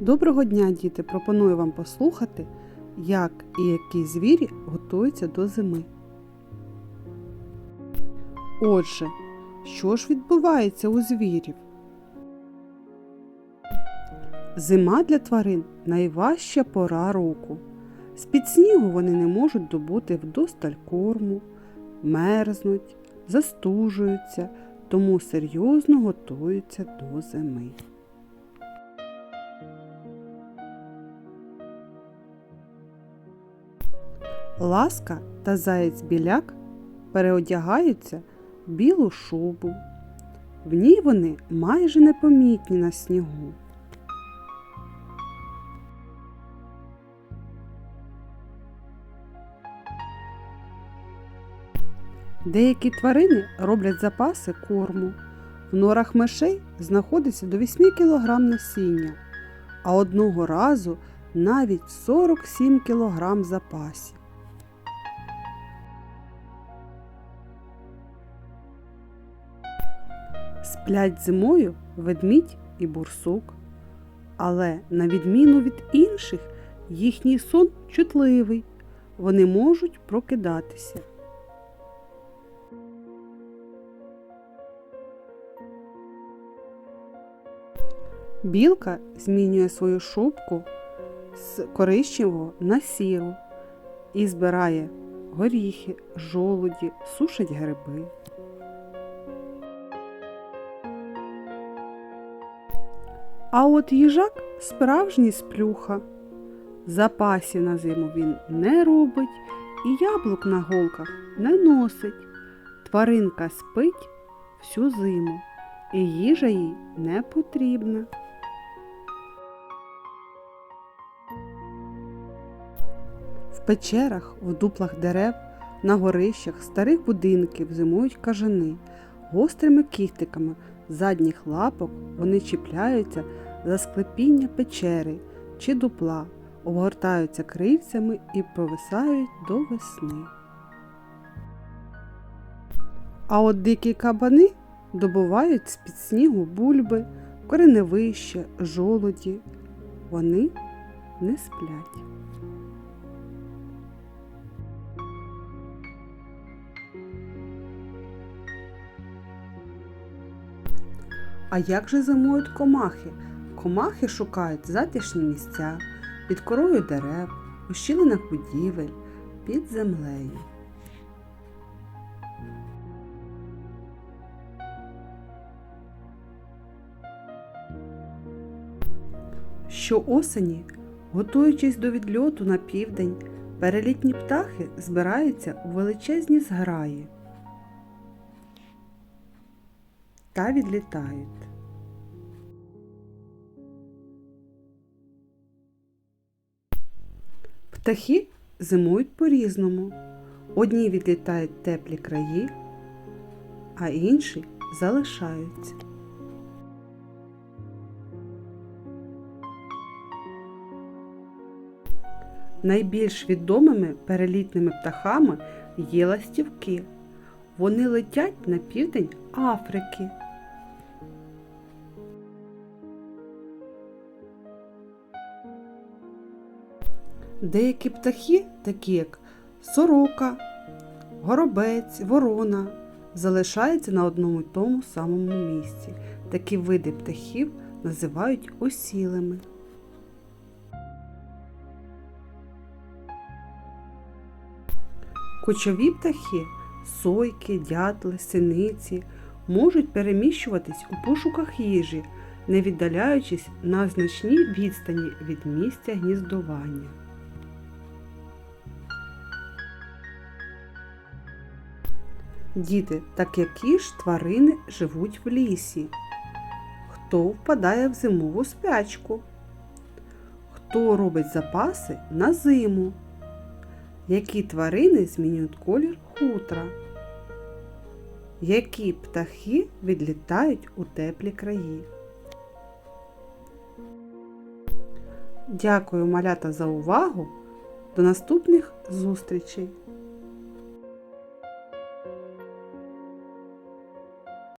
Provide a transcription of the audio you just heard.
Доброго дня, діти! Пропоную вам послухати, як і які звірі готуються до зими. Отже, що ж відбувається у звірів? Зима для тварин найважча пора року. З-під снігу вони не можуть добути вдосталь корму, мерзнуть, застужуються, тому серйозно готуються до зими. Ласка та заєць біляк переодягаються в білу шубу. В ній вони майже непомітні на снігу. Деякі тварини роблять запаси корму. В норах мишей знаходиться до 8 кг насіння, а одного разу навіть 47 кг запасів. Сплять зимою ведмідь і бурсук. Але, на відміну від інших, їхній сон чутливий. Вони можуть прокидатися. Білка змінює свою шубку з коричневого на сіру і збирає горіхи, жолуді, сушить гриби. А от їжак справжній сплюха. Запасів на зиму він не робить і яблук на голках не носить. Тваринка спить всю зиму, і їжа їй не потрібна. В печерах, в дуплах дерев, на горищах старих будинків зимують кажани. Гострими кіхтиками задніх лапок вони чіпляються за склепіння печери чи дупла, обгортаються крильцями і провисають до весни. А от дикі кабани добувають з-під снігу бульби, кореневища, жолуді. Вони не сплять. А як же зимують комахи? Комахи шукають затишні місця під корою дерев, у щілинах будівель, під землею. Щоосені, готуючись до відльоту на південь, перелітні птахи збираються у величезні зграї та відлітають. Птахи зимують по-різному. Одні відлітають в теплі краї, а інші залишаються. Найбільш відомими перелітними птахами є ластівки. Вони летять на південь Африки. Деякі птахи, такі як сорока, горобець, ворона, залишаються на одному й тому самому місці. Такі види птахів називають осілими. Кочові птахи, сойки, дятли, синиці можуть переміщуватись у пошуках їжі, не віддаляючись на значній відстані від місця гніздування. Діти, так які ж тварини живуть в лісі? Хто впадає в зимову спячку? Хто робить запаси на зиму? Які тварини змінюють колір хутра? Які птахи відлітають у теплі краї? Дякую малята за увагу. До наступних зустрічей!